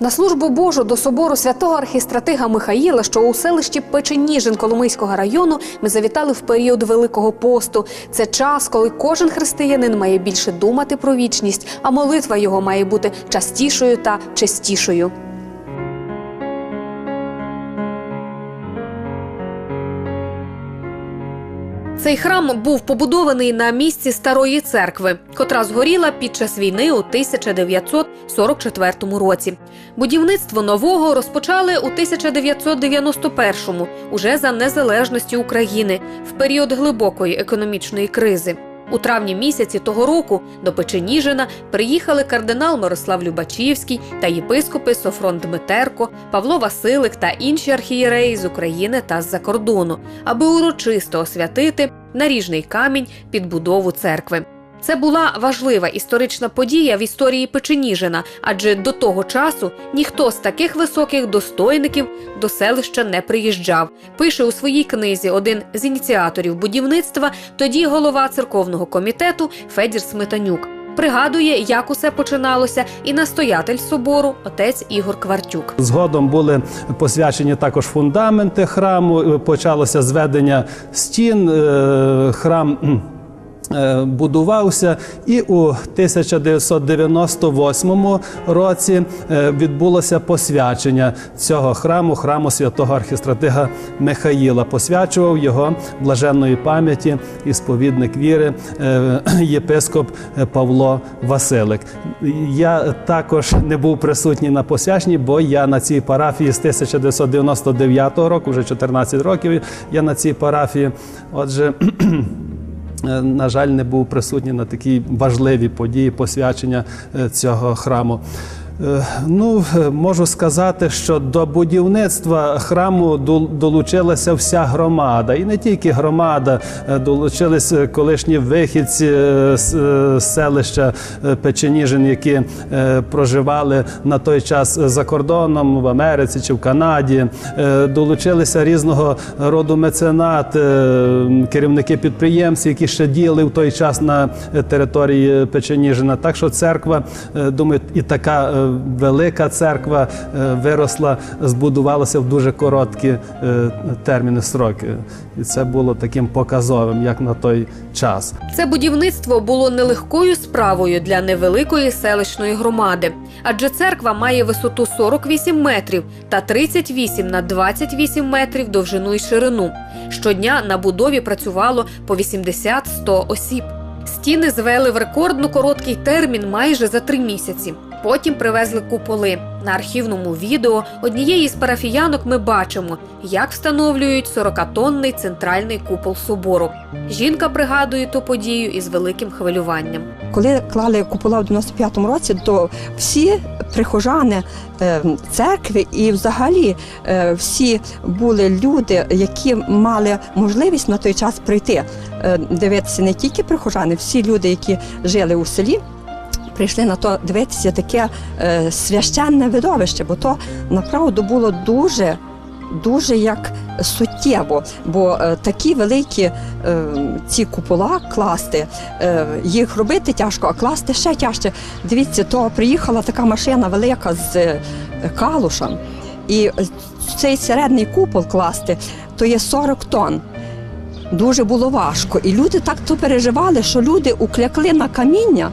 На службу Божу до собору святого архістратига Михаїла, що у селищі Печеніжин Коломийського району, ми завітали в період Великого посту. Це час, коли кожен християнин має більше думати про вічність, а молитва його має бути частішою та чистішою. Цей храм був побудований на місці старої церкви, котра згоріла під час війни у 1944 році. Будівництво нового розпочали у 1991-му, уже за незалежності України, в період глибокої економічної кризи. У травні місяці того року до Печеніжина приїхали кардинал Мирослав Любачівський та єпископи Софрон Дмитерко, Павло Василик та інші архієреї з України та з-за кордону, аби урочисто освятити наріжний камінь під будову церкви. Це була важлива історична подія в історії Печеніжина, адже до того часу ніхто з таких високих достойників до селища не приїжджав. Пише у своїй книзі один з ініціаторів будівництва, тоді голова церковного комітету Федір Сметанюк. Пригадує, як усе починалося, і настоятель собору, отець Ігор Квартюк. Згодом були посвячені також фундаменти храму. Почалося зведення стін. е, Храм. Е, Будувався, і у 1998 році е, відбулося посвячення цього храму, храму святого архістратига Михаїла. Посвячував його блаженної пам'яті і сповідник віри е, єпископ Павло Василик. Я також не був присутній на посвяченні, бо я на цій парафії з 1999 року, вже 14 років. Я на цій парафії. Отже. Е, На жаль, не був присутній на такій важливій події посвячення е, цього храму. Е, Ну, е, можу сказати, що до будівництва храму дол- долучилася вся громада, і не тільки громада, е, долучились колишні вихідці з селища Печеніжин, які проживали на той час за кордоном в Америці чи в Канаді. Долучилися різного роду меценати, е, керівники підприємств, які ще діяли в той час на території Печеніжина. Так що церква, думаю, і така велика церква е, виросла, збудувалася в дуже короткі е, терміни строки. І це було таким показовим, як на той час. Це будівництво було нелегкою справою для невеликої селищної громади, адже церква має висоту 48 метрів та 38 на 28 метрів довжину і ширину. Щодня на будові працювало по 80-100 осіб. Стіни звели в рекордно короткий термін майже за три місяці. Потім привезли куполи. На архівному відео однієї з парафіянок ми бачимо, як встановлюють 40-тонний центральний купол собору. Жінка пригадує ту подію із великим хвилюванням. Коли клали купола в 95-му році, то всі прихожани е, церкви і взагалі е, всі були люди, які мали можливість на той час прийти. Е, Дивитися не тільки прихожани, всі люди, які жили у селі. Прийшли на то дивитися таке е, священне видовище, бо то направду було дуже, дуже як суттєво. Бо е, такі великі е, ці купола класти, е, їх робити тяжко, а класти ще тяжче. Дивіться, то приїхала така машина велика з е, калушем, і цей середній купол класти то є 40 тонн. Дуже було важко. І люди так то переживали, що люди уклякли на каміння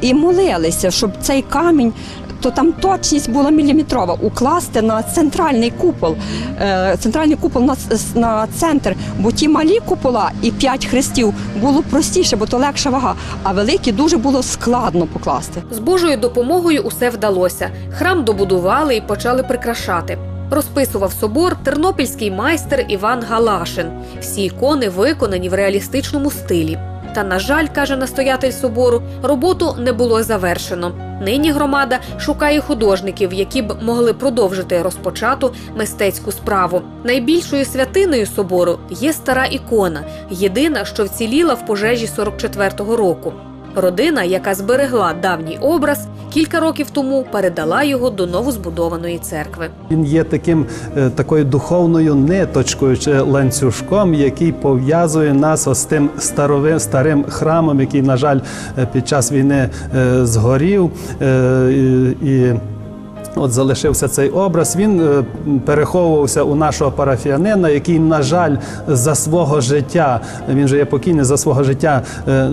і молилися, щоб цей камінь. То там точність була міліметрова укласти на центральний купол, е, центральний купол на, на центр, бо ті малі купола і п'ять хрестів було простіше, бо то легша вага, а великі дуже було складно покласти. З Божою допомогою усе вдалося. Храм добудували і почали прикрашати. Розписував собор тернопільський майстер Іван Галашин. Всі ікони виконані в реалістичному стилі. Та, на жаль, каже настоятель собору, роботу не було завершено. Нині громада шукає художників, які б могли продовжити розпочату мистецьку справу. Найбільшою святиною собору є стара ікона, єдина, що вціліла в пожежі 44-го року. Родина, яка зберегла давній образ, кілька років тому передала його до новозбудованої церкви. Він є таким е, такою духовною ниточкою чи ланцюжком, який пов'язує нас з тим старовим старим храмом, який, на жаль, е, під час війни е, згорів. І От залишився цей образ. Він е, переховувався у нашого парафіянина, який, на жаль, за свого життя, він же є покійний, за свого життя е,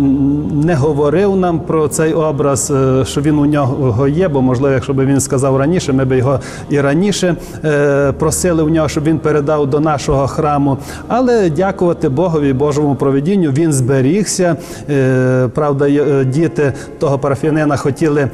не говорив нам про цей образ, е, що він у нього є. Бо, можливо, якщо б він сказав раніше, ми б його і раніше просили у нього, щоб він передав до нашого храму. Але дякувати Богові Божому проведінню, він зберігся. Правда, діти того парафіянина хотіли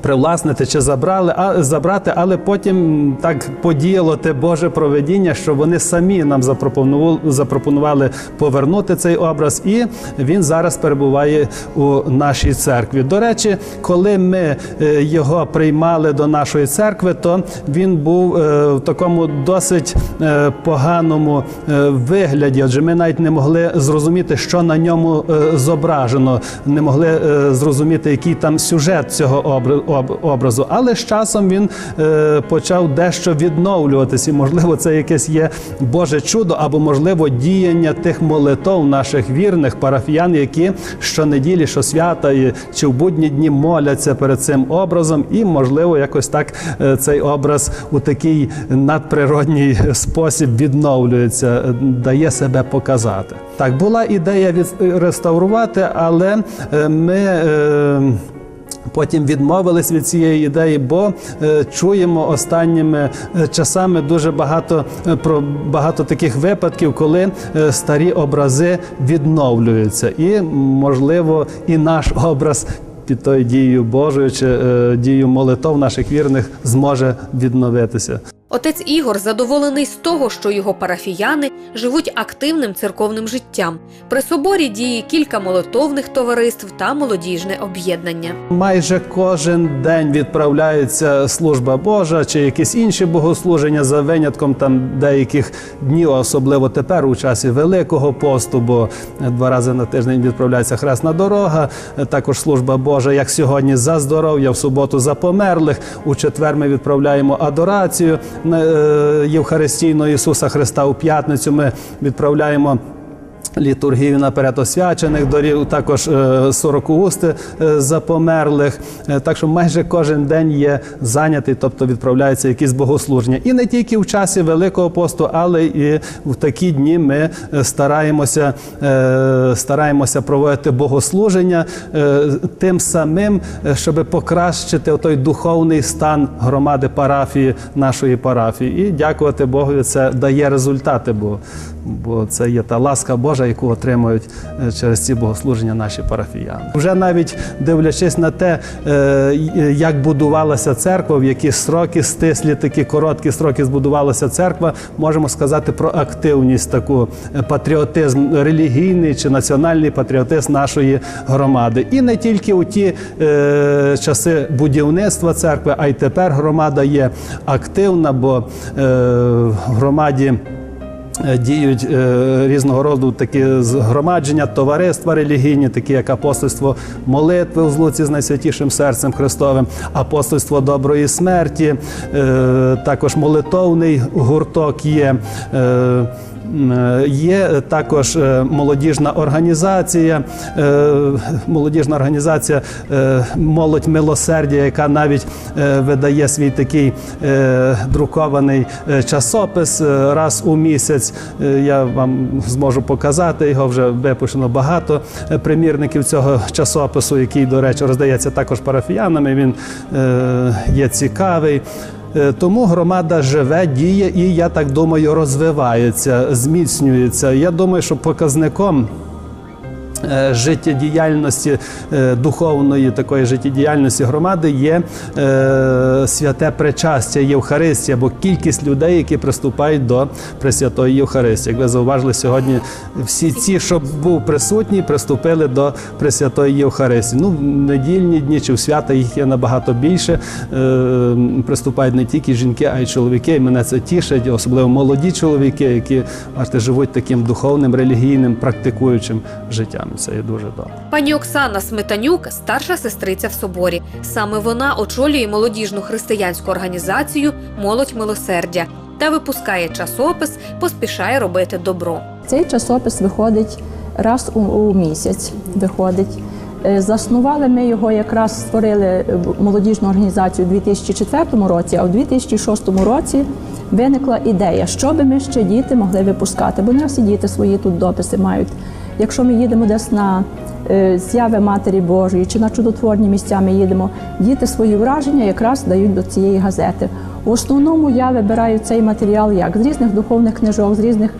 привласнити чи забрали, а забрати, але потім так подіяло те Боже проведіння, що вони самі нам запропонували, запропонували повернути цей образ, і він зараз перебуває у нашій церкві. До речі, коли ми е, його приймали до нашої церкви, то він був е, в такому досить е, поганому вигляді. Адже ми навіть не могли зрозуміти, що на ньому зображено, не могли зрозуміти, який там сюжет цього обра- об- образу. Але з часом він е, почав дещо відновлюватися. Можливо, це якесь є Боже чудо, або можливо діяння тих молитов наших вірних парафіян, які щонеділі, щосвята і чи в будні дні моляться перед цим образом, і можливо якось так е, цей образ у такий надприродній спосіб відновлюється, е, дає себе показати. Так була ідея відреставрувати, але е, ми. Потім відмовились від цієї ідеї, бо е, чуємо останніми е, часами дуже багато е, про багато таких випадків, коли старі образи відновлюються, і можливо, і наш образ під тою дією Божою чи е, дією молитов наших вірних зможе відновитися. Отець Ігор задоволений з того, що його парафіяни живуть активним церковним життям. При соборі діє кілька молитовних товариств та молодіжне об'єднання. Майже кожен день відправляється служба Божа чи якісь інші богослуження за винятком там деяких днів, особливо тепер у часі Великого посту, бо два рази на тиждень відправляється хресна дорога. Також служба Божа, як сьогодні, за здоров'я, в суботу за померлих. У четвер ми відправляємо адорацію е, Євхаристійного Ісуса Христа. У п'ятницю ми відправляємо. Літургію наперед освячених дорів, також е, сорокоусти е, за померлих. Е, Так що майже кожен день є зайнятий, тобто відправляються якісь богослуження. І не тільки в часі Великого посту, але і в такі дні ми стараємося, стараємося проводити богослуження тим самим, щоб покращити той духовний стан громади парафії нашої парафії. І дякувати Богові, це дає результати, бо, бо це є та ласка Божа, яку отримують е, через ці богослуження наші парафіяни. Вже навіть дивлячись на те, е, як будувалася церква, в які строки стислі, такі короткі строки збудувалася церква, можемо сказати про активність таку е, патріотизм релігійний чи національний патріотизм нашої громади. І не тільки у ті часи будівництва церкви, а й тепер громада є активна, бо в громаді. Е, Діють е, різного роду такі згромадження, товариства релігійні, такі як апостольство молитви у злуці з найсвятішим серцем Христовим, апостольство доброї смерті, е, також молитовний гурток є. Є також е, молодіжна організація, е, молодіжна організація е, Молодь милосердя, яка навіть е, видає свій такий е, друкований е, часопис е, раз у місяць. Е, Я вам зможу показати його. Вже випущено багато е, примірників цього часопису, який, до речі, роздається також парафіянами. Він е, є цікавий. Е, Тому громада живе, діє і я так думаю, розвивається, зміцнюється. Я думаю, що показником. Е, Життєдіяльності е, духовної такої життєдіяльності громади є е, святе причастя Євхаристія, або кількість людей, які приступають до Пресвятої Євхаристії. Як ви зауважили сьогодні, всі ці, що був присутні, приступили до Пресвятої Євхаристії. Ну, в недільні дні чи в свята їх є набагато більше. Приступають не тільки жінки, а й чоловіки. І мене це тішить, особливо молоді чоловіки, які бачите, живуть таким духовним, релігійним, практикуючим життям. Це є дуже добре. Пані Оксана Сметанюк старша сестриця в соборі. Саме вона очолює молодіжну християнську організацію Молодь милосердя та випускає часопис Поспішає робити добро. Цей часопис виходить раз у, у місяць. Виходить. Е, Заснували ми його, якраз створили е, молодіжну організацію у 2004 році, а в 2006 році виникла ідея, що би ми ще діти могли випускати, бо не всі діти свої тут дописи мають. Якщо ми їдемо десь на е, зяви Матері Божої чи на чудотворні місця ми їдемо, діти свої враження якраз дають до цієї газети. В основному я вибираю цей матеріал як з різних духовних книжок, з різних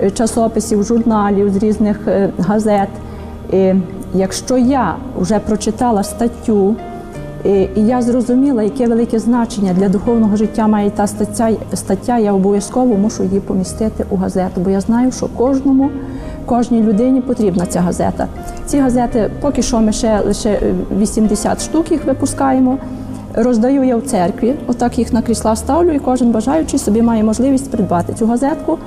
е, часописів, журналів, з різних е, газет. І якщо я вже прочитала статтю, і я зрозуміла, яке велике значення для духовного життя має та стаття, стаття, я обов'язково мушу її помістити у газету, бо я знаю, що кожному, кожній людині потрібна ця газета. Ці газети поки що ми ще лише е, 80 штук їх випускаємо. Роздаю я в церкві, отак їх на крісла ставлю, і кожен бажаючий собі має можливість придбати цю газетку.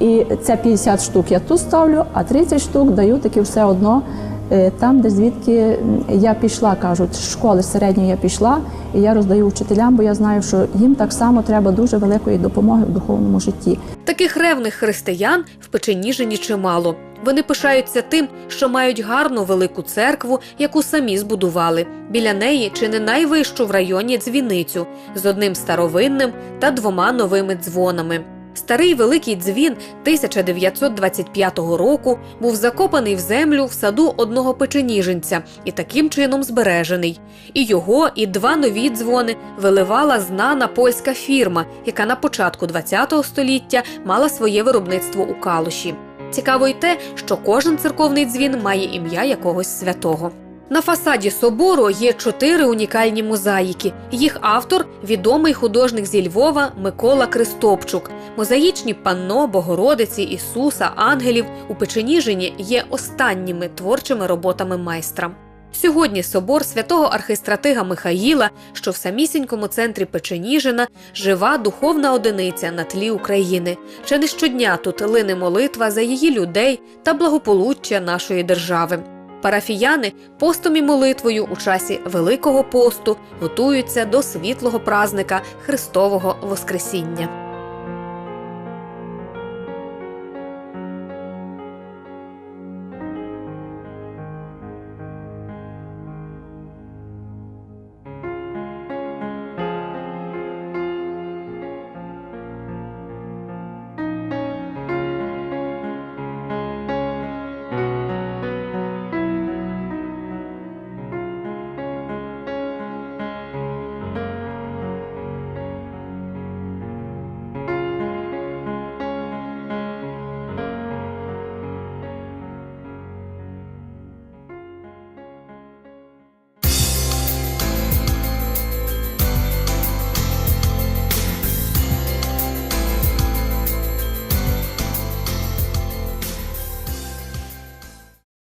І це 50 штук я тут ставлю, а 30 штук даю таки все одно е, там, де звідки я пішла, кажуть, з школи середньої я пішла, і я роздаю вчителям, бо я знаю, що їм так само треба дуже великої допомоги в духовному житті. Таких ревних християн в Печеніжині чимало. Вони пишаються тим, що мають гарну велику церкву, яку самі збудували. Біля неї чи не найвищу в районі дзвіницю з одним старовинним та двома новими дзвонами. Старий великий дзвін 1925 року був закопаний в землю в саду одного печеніженця і таким чином збережений. І його, і два нові дзвони виливала знана польська фірма, яка на початку ХХ століття мала своє виробництво у Калуші. Цікаво й те, що кожен церковний дзвін має ім'я якогось святого. На фасаді собору є чотири унікальні мозаїки. Їх автор відомий художник зі Львова Микола Кристопчук. Мозаїчні панно, Богородиці, Ісуса, ангелів у Печеніжині є останніми творчими роботами майстра. Сьогодні собор святого архистратига Михаїла, що в самісінькому центрі Печеніжина, жива духовна одиниця на тлі України. Чи не щодня тут лине молитва за її людей та благополуччя нашої держави. Парафіяни постом і молитвою у часі Великого посту готуються до світлого празника Христового Воскресіння.